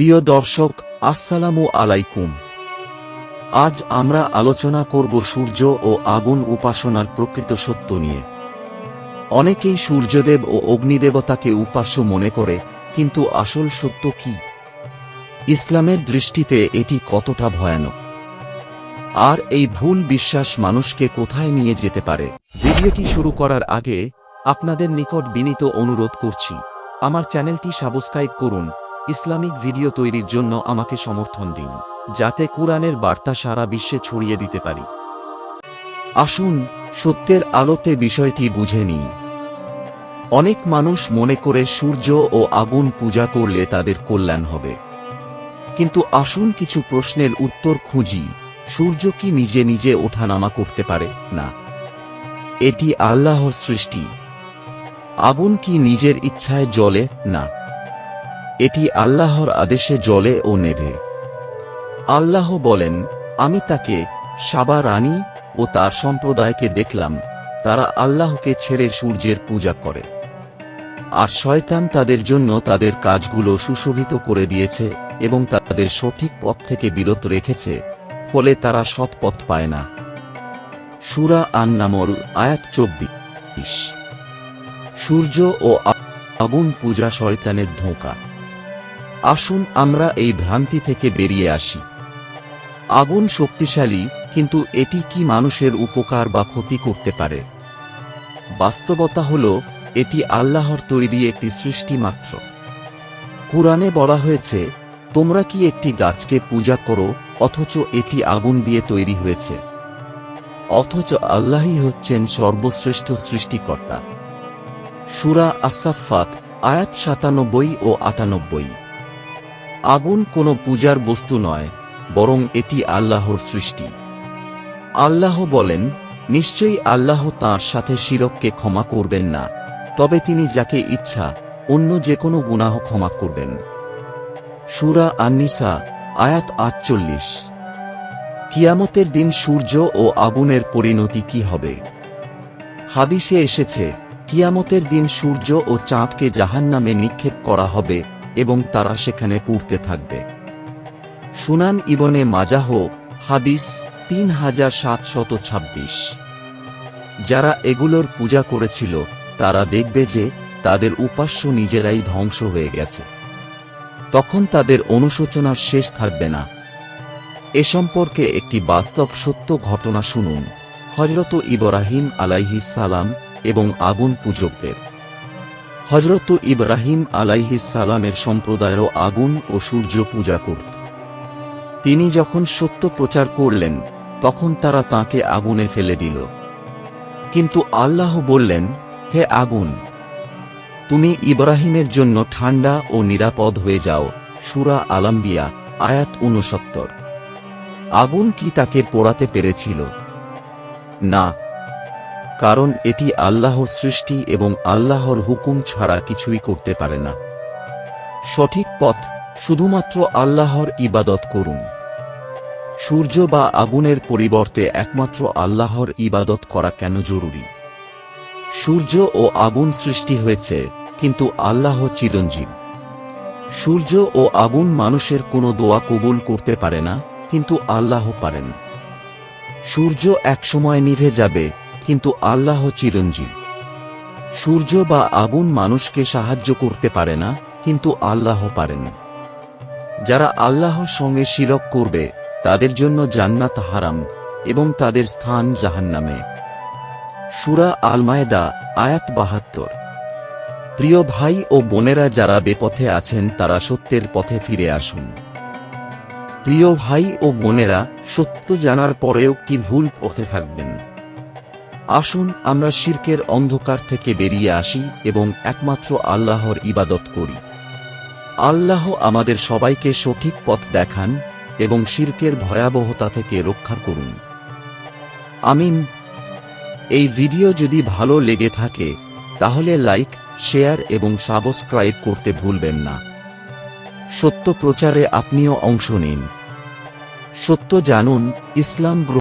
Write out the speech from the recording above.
প্রিয় দর্শক, আসসালামু আলাইকুম। আজ আমরা আলোচনা করব সূর্য ও আগুন উপাসনার প্রকৃত সত্য নিয়ে। অনেকেই সূর্যদেব ও অগ্নিদেবতাকে উপাস্য মনে করে, কিন্তু আসল সত্য কি? ইসলামের দৃষ্টিতে এটি কতটা ভয়ানক? আর এই ভুল বিশ্বাস মানুষকে কোথায় নিয়ে যেতে পারে? ভিডিওটি শুরু করার আগে আপনাদের নিকট বিনীত অনুরোধ করছি, আমার চ্যানেলটি সাবস্ক্রাইব করুন ইসলামিক ভিডিও তৈরির জন্য আমাকে সমর্থন দিন, যাতে কোরআনের বার্তা সারা বিশ্বে ছড়িয়ে দিতে পারি। আসুন, সত্যের আলোতে বিষয়টি বুঝে নিই। অনেক মানুষ মনে করে সূর্য ও আগুন পূজা করলে তাদের কল্যাণ হবে। কিন্তু আসুন কিছু প্রশ্নের উত্তর খুঁজি, সূর্য কি নিজে নিজে ওঠানামা করতে পারে? না। এটি আল্লাহর সৃষ্টি। আগুন কি নিজের ইচ্ছায় জ্বলে? না। এটি আল্লাহর আদেশে জলে ও নেভে। আল্লাহ বলেন, আমি তাকে সাবা রানী ও তার সম্প্রদায়কে দেখলাম, তারা আল্লাহকে ছেড়ে সূর্যের পূজা করে। আর শয়তান তাদের জন্য তাদের কাজগুলো সুশোভিত করে দিয়েছে এবং তাদের সঠিক পথ থেকে বিরত রেখেছে, ফলে তারা সৎ পথ পায় না। সুরা আন নামল আয়াত চব্বিশ। সূর্য ও আগুন পূজা শয়তানের ধোঁকা। আসুন আমরা এই ভ্রান্তি থেকে বেরিয়ে আসি। আগুন শক্তিশালী, কিন্তু এটি কি মানুষের উপকার বা ক্ষতি করতে পারে? বাস্তবতা হল, এটি আল্লাহর তৈরি একটি সৃষ্টি মাত্র। কুরআনে বলা হয়েছে, তোমরা কি একটি গাছকে পূজা করো, অথচ এটি আগুন দিয়ে তৈরি হয়েছে? অথচ আল্লাহই হচ্ছেন সর্বশ্রেষ্ঠ সৃষ্টিকর্তা। সুরা আসাফাত আয়াত সাতানব্বই ও আটানব্বই। আগুন কোনো পূজার বস্তু নয়, বরং এটি আল্লাহর সৃষ্টি। আল্লাহ বলেন, নিশ্চয়ই আল্লাহ তাঁর সাথে শিরককে ক্ষমা করবেন না, তবে তিনি যাকে ইচ্ছা, অন্য যে কোনো গুনাহ ক্ষমা করবেন। সুরা আন্নিসা, আয়াত আটচল্লিশ। কিয়ামতের দিন সূর্য ও আগুনের পরিণতি কি হবে? হাদিসে এসেছে, কিয়ামতের দিন সূর্য ও চাঁদকে জাহান্নামে নিক্ষেপ করা হবে এবং তারা সেখানে পুড়তে থাকবে। সুনান ইবনে মাজাহ, হাদিস তিন হাজার সাতশত ছাব্বিশ। যারা এগুলোর পূজা করেছিল, তারা দেখবে যে তাদের উপাস্য নিজেরাই ধ্বংস হয়ে গেছে। তখন তাদের অনুশোচনার শেষ থাকবে না। এ সম্পর্কে একটি বাস্তব সত্য ঘটনা শুনুন হজরত ইব্রাহিম আলাইহিস সালাম এবং আগুন পূজকদের। হজরত ইব্রাহিম সালামের সম্প্রদায়েরও আগুন ও সূর্য পূজা করত। তিনি যখন সত্য প্রচার করলেন, তখন তারা তাকে আগুনে ফেলে দিল। কিন্তু আল্লাহ বললেন, হে আগুন, তুমি ইব্রাহিমের জন্য ঠান্ডা ও নিরাপদ হয়ে যাও। সুরা আলাম্বিয়া আয়াত উনসত্তর আগুন কি তাকে পোড়াতে পেরেছিল? না কারণ এটি আল্লাহর সৃষ্টি এবং আল্লাহর হুকুম ছাড়া কিছুই করতে পারে না। সঠিক পথ শুধুমাত্র আল্লাহর ইবাদত করুন। সূর্য বা আগুনের পরিবর্তে একমাত্র আল্লাহর ইবাদত করা কেন জরুরি? সূর্য ও আগুন সৃষ্টি হয়েছে, কিন্তু আল্লাহ চিরঞ্জীব। সূর্য ও আগুন মানুষের কোনো দোয়া কবুল করতে পারে না, কিন্তু আল্লাহ পারেন। সূর্য একসময় নিভে যাবে কিন্তু আল্লাহ চিরঞ্জীব। সূর্য বা আগুন মানুষকে সাহায্য করতে পারে না, কিন্তু আল্লাহ পারেন। যারা আল্লাহর সঙ্গে শিরক করবে, তাদের জন্য জান্নাত হারাম এবং তাদের স্থান জাহান্নামে। সুরা আলমায়দা, আয়াত বাহাত্তর। প্রিয় ভাই ও বোনেরা, যারা বেপথে আছেন, তারা সত্যের পথে ফিরে আসুন। প্রিয় ভাই ও বোনেরা, সত্য জানার পরেও কি ভুল পথে থাকবেন? আসুন, আমরা শির্কের অন্ধকার থেকে বেরিয়ে আসি এবং একমাত্র আল্লাহর ইবাদত করি। আল্লাহ আমাদের সবাইকে সঠিক পথ দেখান এবং শির্কের ভয়াবহতা থেকে রক্ষা করুন। আমিন। এই ভিডিও যদি ভালো লেগে থাকে, তাহলে লাইক, শেয়ার এবং সাবস্ক্রাইব করতে ভুলবেন না। সত্য প্রচারে আপনিও অংশ নিন। সত্য জানুন, ইসলাম